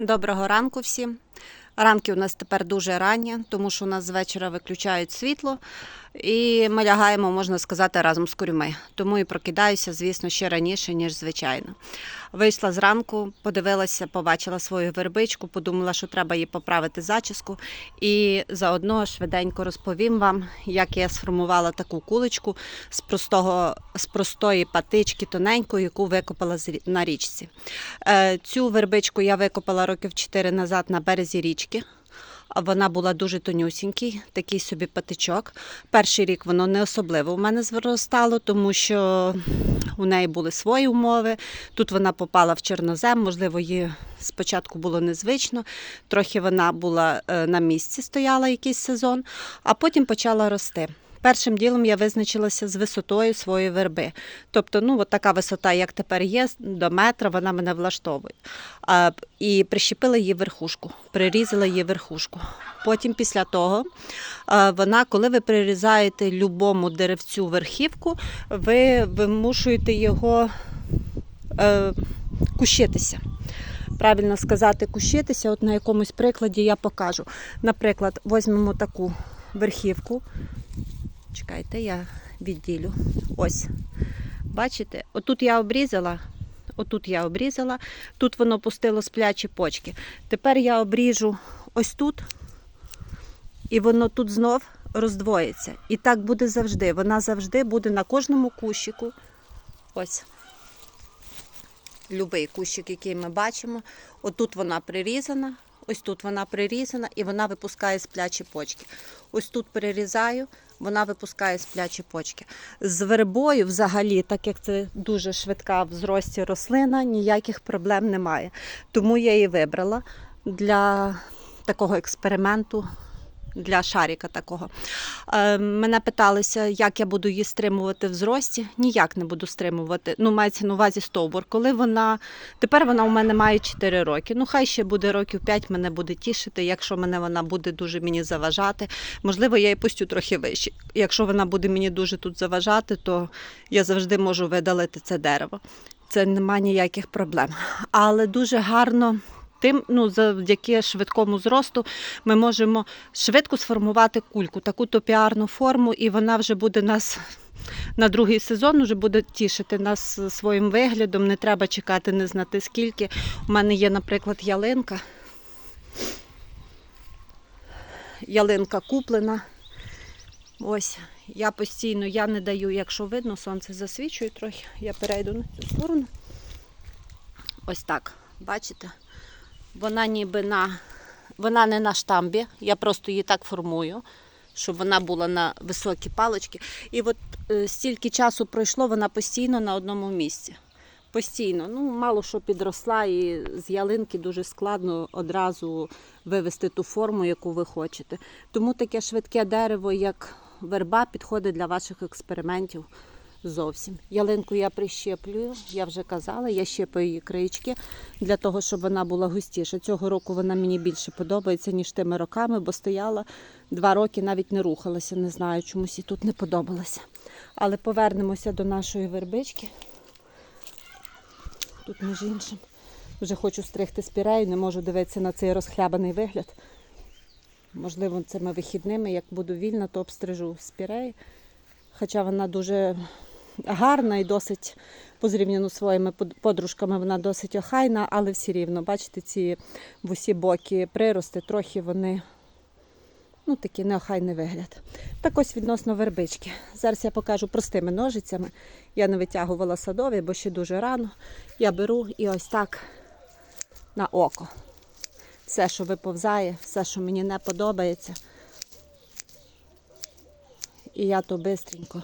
Доброго ранку всім. Ранки у нас тепер дуже ранні, тому що у нас з вечора виключають світло, і ми лягаємо, можна сказати, разом з курьми. Тому і прокидаюся, звісно, ще раніше, ніж звичайно. Вийшла зранку, подивилася, побачила свою вербичку, подумала, що треба їй поправити зачіску. І заодно швиденько розповім вам, як я сформувала таку куличку з, простого, з простої патички тоненької, яку викопала на річці. Е, Цю вербичку я викопала років 4 назад на березі річки. Вона була дуже тонюсінький, такий собі патичок. Перший рік воно не особливо в мене зростало, тому що у неї були свої умови. Тут вона попала в чорнозем, можливо, її спочатку було незвично. Трохи вона була е, на місці, стояла якийсь сезон, а потім почала рости. Першим ділом я визначилася з висотою своєї верби. Тобто, ну, от така висота, як тепер є, до метра, вона мене влаштовує. А, і прищепила її верхушку, прирізала її верхушку. Потім, після того, вона, коли ви прирізаєте любому деревцю верхівку, ви вимушуєте його е, кущитися. Правильно сказати, кущитися. От на якомусь прикладі я покажу. Наприклад, візьмемо таку верхівку. Чекайте, я відділю. Ось. Бачите, отут я обрізала, отут я обрізала, тут воно пустило сплячі почки. Тепер я обріжу ось тут, і воно тут знов роздвоїться. І так буде завжди. Вона завжди буде на кожному кущику. Ось. Любий кущик, який ми бачимо. Отут вона прирізана, ось тут вона прирізана і вона випускає сплячі почки. Ось тут перерізаю, вона випускає сплячі почки. З вербою, взагалі, так як це дуже швидка в зрості рослина, ніяких проблем немає. Тому я її вибрала для такого експерименту. Для шаріка такого. Е, мене питалися, як я буду її стримувати в зрості. Ніяк не буду стримувати. Ну, мається на увазі стовбур. Коли вона. Тепер вона у мене має 4 роки. Ну, хай ще буде років 5, мене буде тішити. Якщо мене вона буде дуже мені заважати, можливо, я її пустю трохи вище. Якщо вона буде мені дуже тут заважати, то я завжди можу видалити це дерево. Це немає ніяких проблем. Але дуже гарно. Тим, ну, завдяки швидкому зросту, ми можемо швидко сформувати кульку, таку топіарну форму, і вона вже буде нас на другий сезон вже буде тішити нас своїм виглядом. Не треба чекати, не знати скільки. У мене є, наприклад, ялинка. Ялинка куплена. Ось, я постійно я не даю, якщо видно, сонце засвічує трохи. Я перейду на цю сторону. Ось так, бачите? Вона ніби на. Вона не на штамбі, я просто її так формую, щоб вона була на високі палички. І от е, стільки часу пройшло, вона постійно на одному місці. Постійно. Ну, мало що підросла, і з ялинки дуже складно одразу вивести ту форму, яку ви хочете. Тому таке швидке дерево, як верба, підходить для ваших експериментів зовсім. Ялинку я прищеплюю, я вже казала, я щеплю її краєчки для того, щоб вона була густіша. Цього року вона мені більше подобається, ніж тими роками, бо стояла два роки, навіть не рухалася. Не знаю, чомусь і тут не подобалася. Але повернемося до нашої вербички. Тут, між іншим, вже хочу стригти спірею, не можу дивитися на цей розхлябаний вигляд. Можливо, цими вихідними, як буду вільна, то обстрижу спірею. Хоча вона дуже гарна і досить позрівняно з своїми подружками, вона досить охайна, але все рівно, бачите, ці в усі боки прирости, трохи вони ну, такий неохайний вигляд. Так ось відносно вербички. Зараз я покажу простими ножицями. Я не витягувала садові, бо ще дуже рано. Я беру і ось так на око. Все, що виповзає, все, що мені не подобається. І я то бистренько.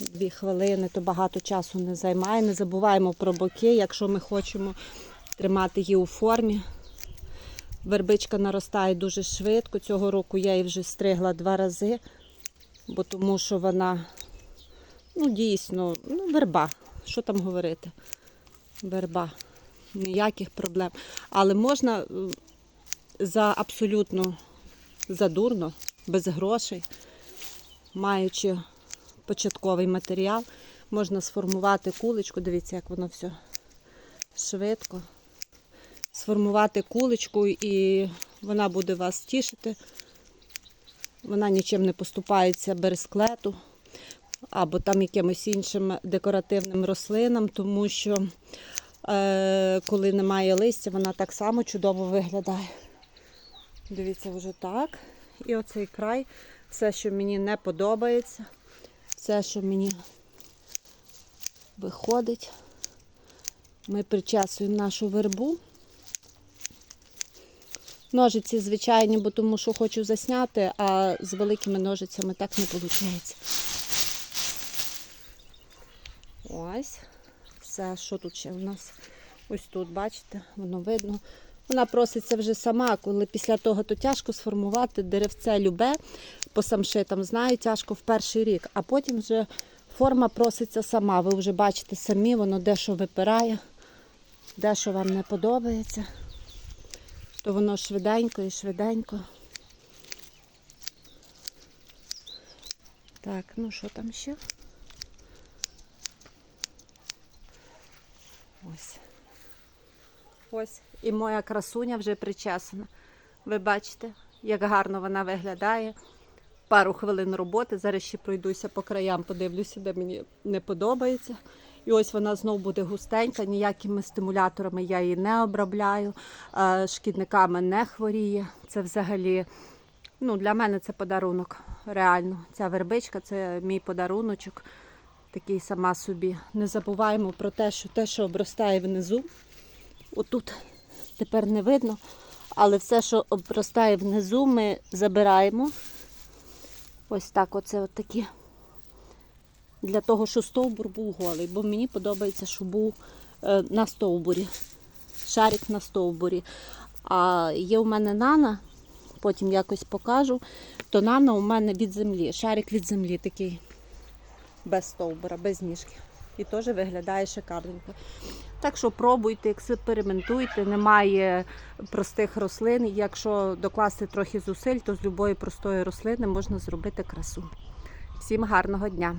Дві хвилини, то багато часу не займає. Не забуваємо про боки, якщо ми хочемо тримати її у формі. Вербичка наростає дуже швидко. Цього року я її вже стригла два рази, бо тому що вона ну, дійсно, ну, верба. Що там говорити? Верба. Ніяких проблем. Але можна е, за абсолютно задурно, без грошей, маючи початковий матеріал, можна сформувати куличку. Дивіться, як воно все швидко. сформувати куличку, і вона буде вас тішити. Вона нічим не поступається бересклету або там якимось іншим декоративним рослинам, тому що е, коли немає листя, вона так само чудово виглядає. Дивіться, вже так. І оцей край, все, що мені не подобається, все, що мені виходить. Ми причесуємо нашу вербу. Ножиці звичайні, бо тому що хочу засняти, а з великими ножицями так не виходить. Ось. Все, що тут ще у нас? Ось тут, бачите, воно видно. Вона проситься вже сама, коли після того то тяжко сформувати деревце любе по самшитам, знаю, тяжко в перший рік, а потім вже форма проситься сама. Ви вже бачите самі, воно дещо випирає, дещо вам не подобається, то воно швиденько і швиденько. Так, ну що там ще? Ось. Ось. І моя красуня вже причесана. Ви бачите, як гарно вона виглядає. Пару хвилин роботи. Зараз ще пройдуся по краям, подивлюся, де мені не подобається. І ось вона знову буде густенька, ніякими стимуляторами я її не обробляю, шкідниками не хворіє. Це взагалі ну, для мене це подарунок. Реально. Ця вербичка це мій подаруночок. Такий сама собі. Не забуваємо про те, що те, що обростає внизу, отут тепер не видно, але все, що обростає внизу, ми забираємо. Ось так, оце от такі. Для того, щоб стовбур був голий, бо мені подобається, щоб був е, на стовбурі. Шарик на стовбурі. А є у мене нана, потім якось покажу, то нана у мене від землі. Шарик від землі такий без стовбура, без ніжки. І теж виглядає шикарненько. Так що пробуйте, експериментуйте, немає простих рослин. Якщо докласти трохи зусиль, то з любої простої рослини можна зробити красу. Всім гарного дня!